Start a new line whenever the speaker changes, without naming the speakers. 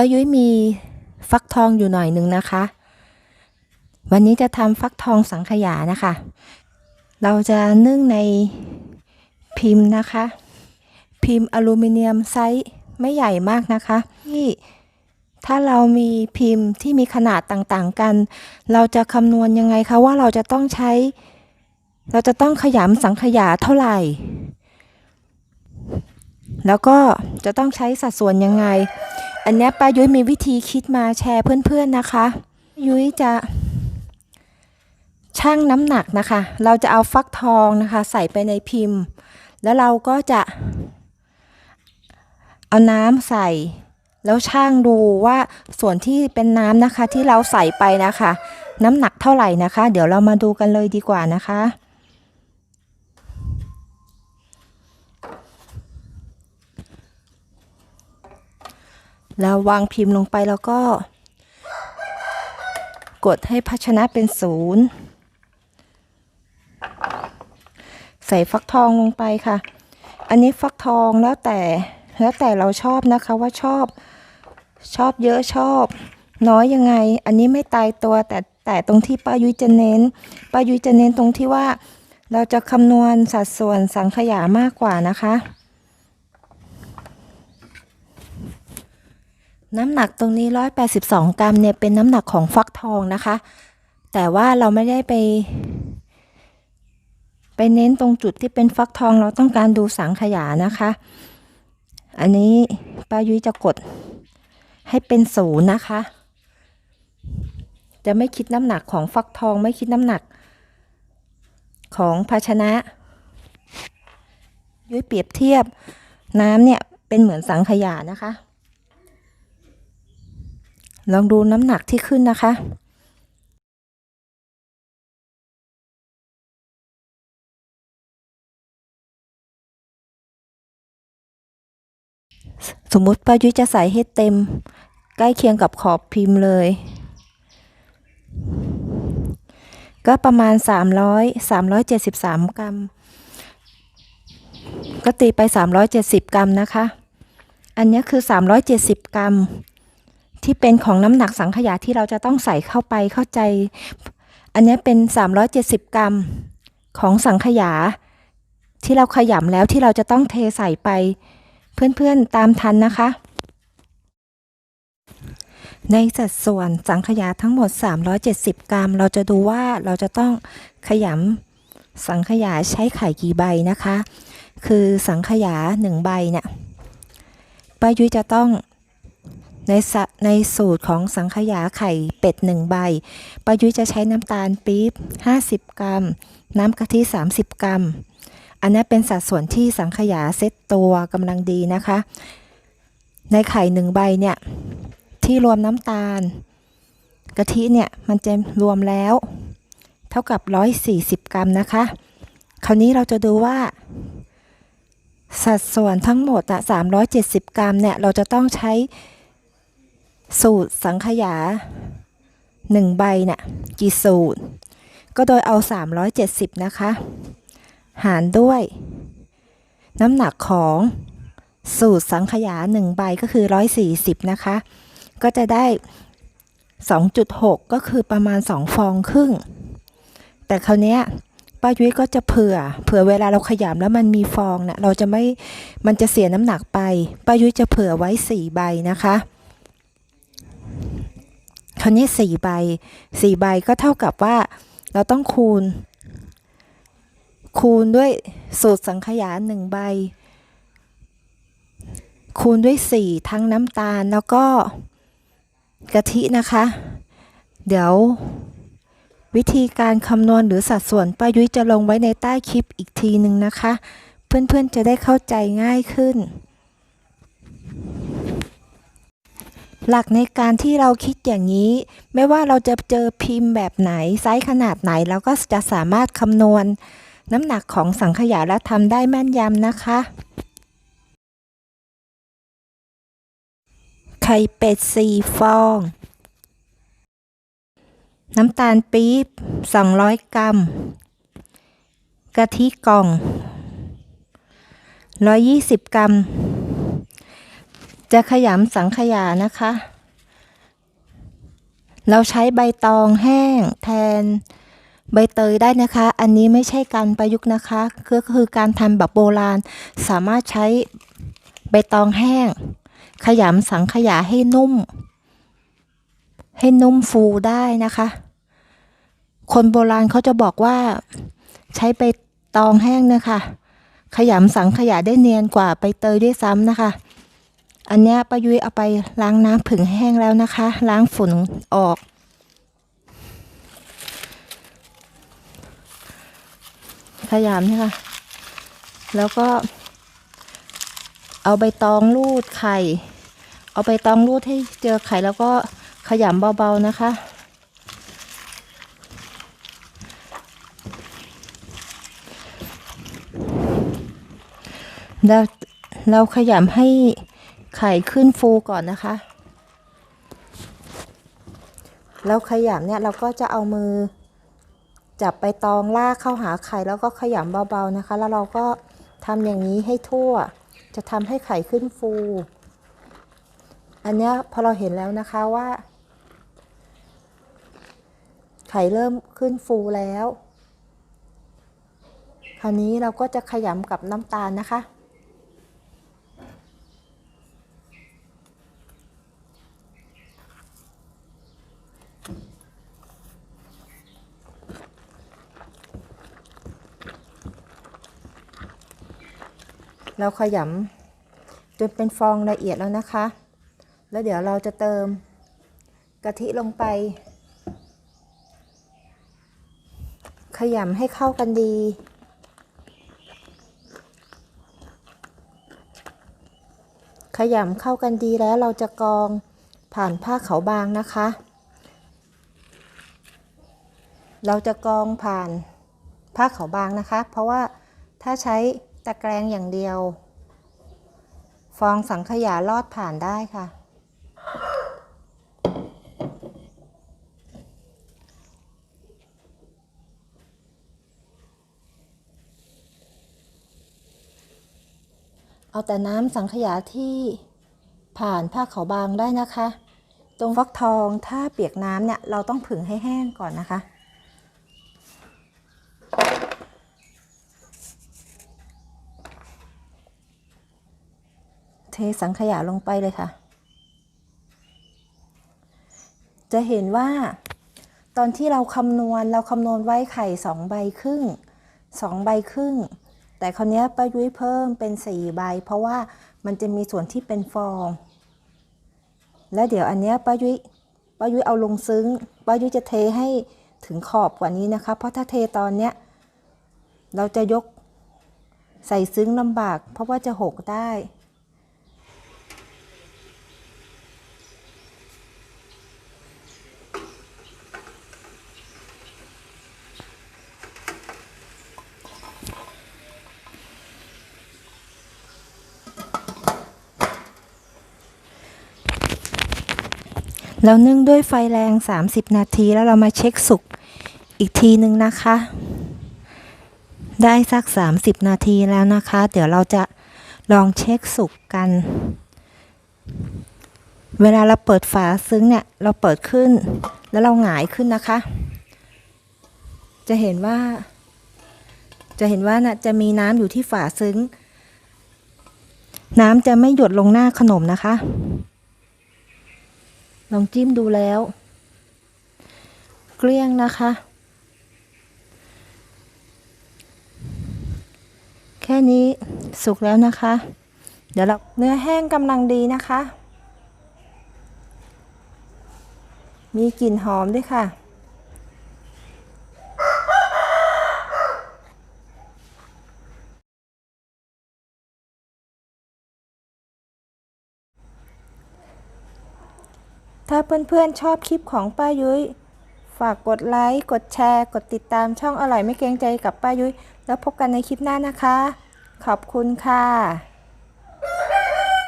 ป้ายุ้ยมีฟักทองอยู่หน่อยหนึ่งนะคะ วันนี้จะทำฟักทองสังขยานะคะ เราจะนึ่งในพิมพ์นะคะ พิมพ์อลูมิเนียมไซส์ไม่ใหญ่มากนะคะ ที่ถ้าเรามีพิมพ์ที่มีขนาดต่างๆกัน เราจะคำนวณยังไงคะว่าเราจะต้องใช้ เราจะต้องขยำสังขยาเท่าไหร่ แล้วก็จะต้องใช้สัดส่วนยังไง อันนี้ป้ายุ้ยมีวิธีคิดมาแชร์เพื่อนๆนะคะ ยุ้ยจะชั่งน้ำหนักนะคะ เราจะเอาฟักทองนะคะ ใส่ไปในพิมพ์ แล้วเราก็จะเอาน้ำใส่ แล้วช่างดูว่าส่วนที่เป็นน้ำนะคะที่เราใส่ไปนะคะ น้ำหนักเท่าไหร่นะคะ เดี๋ยวเรามาดูกันเลยดีกว่านะคะ เราวางพิมพ์ลงไปแล้วก็ กดให้ภาชนะเป็นศูนย์ใส่ฟักทองลงไปค่ะ อันนี้ฟักทองแล้วแต่แล้วแต่เราชอบนะคะว่าชอบชอบเยอะชอบ น้อยยังไง อันนี้ไม่ตายตัวแต่แต่ตรงที่ป้ายุ้ยจะเน้นป้ายุ้ยจะเน้นตรงที่ว่า เราจะคำนวณสัดส่วนสังขยามากกว่านะคะ น้ำหนักตรงนี้ 182 กรัมเนี่ยเป็นน้ำหนักของฟักทองนะคะ แต่ว่าเราไม่ได้ไป ไปเน้นตรงจุดที่เป็นฟักทองเราต้องการดูสังขยานะคะ อันนี้ป้ายุ้ยจะกดให้เป็นศูนย์นะคะ จะไม่คิดน้ำหนักของฟักทองไม่คิดน้ำหนัก ของภาชนะ ยุ้ยเปรียบเทียบน้ำเนี่ยเป็นเหมือนสังขยานะคะ ลองดูน้ำหนักที่ขึ้นนะคะ สมมุติป้ายุ้ยจะใส่ให้เต็ม ใกล้เคียงกับขอบพิมพ์เลย ก็ประมาณ 300 373 กรัม ก็ตีไป 370 กรัมนะคะ อันนี้คือ 370 กรัม ที่เป็นของน้ำหนักสังขยาที่เราจะต้องใส่เข้าไปเข้าใจ อันนี้เป็น 370 กรัมของสังขยา ที่เราขยำแล้วที่เราจะต้องเทใส่ไป เพื่อนๆตามทันนะคะ ในสัดส่วนสังขยาทั้งหมด 370 กรัม เราจะดูว่าเราจะต้องขยำสังขยาใช้ไข่กี่ใบนะคะ คือสังขยา 1 ใบเนี่ยป้ายุ้ยจะต้อง ในสะในสูตรของสังขยาไข่เป็ด 1 ใบปายุยจะใช้น้ำตาลปี๊บ 50 กรัม น้ำกะทิ 30 กรัม อันนี้เป็นสัดส่วนที่สังขยาเซตตัวกำลังดีนะคะ ในไข่หนึ่งใบเนี่ย ที่รวมน้ำตาล กะทิเนี่ยมันจะรวมแล้ว เท่ากับ 140 กรัมนะคะ คราวนี้เราจะดูว่าสัดส่วนทั้งหมดอะ370 กรัมเนี่ย เราจะต้องใช้ สูตรสังขยา1ใบเนี่ยกี่สูตร ก็โดยเอา 370 นะคะ หารด้วย น้ำหนักของสูตรสังขยา1ใบก็คือ 140 นะคะ ก็จะได้ 2.6 ก็คือประมาณ 2 ฟองครึ่ง แต่คราวเนี้ยป้ายุ้ยก็จะเผื่อ เผื่อเวลาเราขยำแล้วมันมีฟองเนะ่ะเราจะไม่ มันจะเสียน้ำหนักไป ป้ายุ้ยจะเผื่อไว้ 4 ใบนะคะ คราวนี้4ใบ4ใบก็เท่ากับว่าเราต้องคูณ คูณด้วยสูตรสังขยา1ใบ คูณด้วย4ทั้งน้ำตาลแล้วก็กะทินะคะ เดี๋ยววิธีการคำนวณหรือสัดส่วนป้ายุ้ยจะลงไว้ในใต้คลิปอีกทีหนึ่งนะคะ เพื่อนๆจะได้เข้าใจง่ายขึ้น หลักในการที่เราคิดอย่างนี้ ไม่ว่าเราจะเจอพิมพ์แบบไหนไซส์ขนาดไหนเราก็จะสามารถคำนวณ น้ำหนักของสังขยาและทำได้แม่นยำนะคะไข่เป็ดสี่ฟอง น้ำตาลปี๊บ 200 กรัม กะทิกล่อง 120 กรัม จะขยำสังขยานะคะ เราใช้ใบตองแห้งแทนใบเตยได้นะคะ อันนี้ไม่ใช่การประยุกต์นะคะก็คือการทำแบบโบราณ สามารถใช้ใบตองแห้ง ขยำสังขยาให้นุ่ม ให้นุ่มฟูได้นะคะ คนโบราณเขาจะบอกว่าใช้ใบตองแห้งนะคะ ขยำสังขยาได้เนียนกว่าใบเตยด้วยซ้ำนะคะ อันเนี้ยป้ายุ้ยเอาไปล้างน้ำผึ่งแห้งแล้วนะคะ ล้างฝุ่นออก ขยำเนี่ค่ะ แล้วก็ เอาใบตองรูดไข่ เอาใบตองรูดให้เจอไข่แล้วก็ขยำเบาๆนะคะเราเราขยำให้ ไข่ขึ้นฟูก่อนนะคะ แล้วขยำเนี่ยเราก็จะเอามือ จับไปตองลากเข้าหาไข่แล้วก็ขยำเบาๆนะคะ แล้วเราก็ทำอย่างนี้ให้ทั่ว จะทำให้ไข่ขึ้นฟู อันนี้พอเราเห็นแล้วนะคะว่า ไข่เริ่มขึ้นฟูแล้ว คราวนี้เราก็จะขยำกับน้ำตาลนะคะ เราขยำจนเป็นฟองละเอียดแล้วนะคะ แล้วเดี๋ยวเราจะเติมกะทิลงไป ขยำให้เข้ากันดีขยำเข้ากันดีแล้วเราจะกรองผ่านผ้าขาวบางนะคะ เราจะกรองผ่านผ้าขาวบางนะคะ เพราะว่าถ้าใช้ ตะแกรงอย่างเดียว ฟองสังขยาลอดผ่านได้ค่ะ เอาแต่น้ำสังขยาที่ผ่านผ้าขาวบางได้นะคะ ตรงฟักทองถ้าเปียกน้ำเนี่ย เราต้องผึ่งให้แห้งก่อนนะคะ ทสังขยาลงไปเลยค่ะ จะเห็นว่าตอนที่เราคำนวณเราคำนวณไว้ไข่สองใบครึ่งสองใบครึ่ง แต่คราวนี้ป้ายุ้ยเพิ่มเป็นสี่ใบ เพราะว่ามันจะมีส่วนที่เป็นฟอง แล้วเดี๋ยวอันนี้ป้ายุ้ยป้ายุ้ยเอาลงซึ้งป้ายุ้ยจะเทให้ถึงขอบกว่านี้นะคะ เพราะถ้าเทตอนเนี้ยเราจะยกใส่ซึ้งลำบาก เพราะว่าจะหกได้ เรานึ่งด้วยไฟแรง 30 นาทีแล้วเรามาเช็คสุกอีกทีหนึ่งนะคะ ได้สัก 30 นาทีแล้วนะคะ เดี๋ยวเราจะลองเช็คสุกกัน เวลาเราเปิดฝาซึ้งเนี่ย เราเปิดขึ้น แล้วเราหงายขึ้นนะคะ จะเห็นว่า จะเห็นว่านะจะมีน้ำอยู่ที่ฝาซึ้ง น้ำจะไม่หยดลงหน้าขนมนะคะ ลองจิ้มดูแล้ว เกลี้ยงนะคะ แค่นี้สุกแล้วนะคะ เดี๋ยวเราเนื้อแห้งกำลังดีนะคะ มีกลิ่นหอมด้วยค่ะ ถ้าเพื่อนๆชอบคลิปของป้ายุ้ย ฝากกดไลค์ กดแชร์ กดติดตามช่องอร่อยไม่เกรงใจกับป้ายุ้ย แล้วพบกันในคลิปหน้านะคะ ขอบคุณค่ะ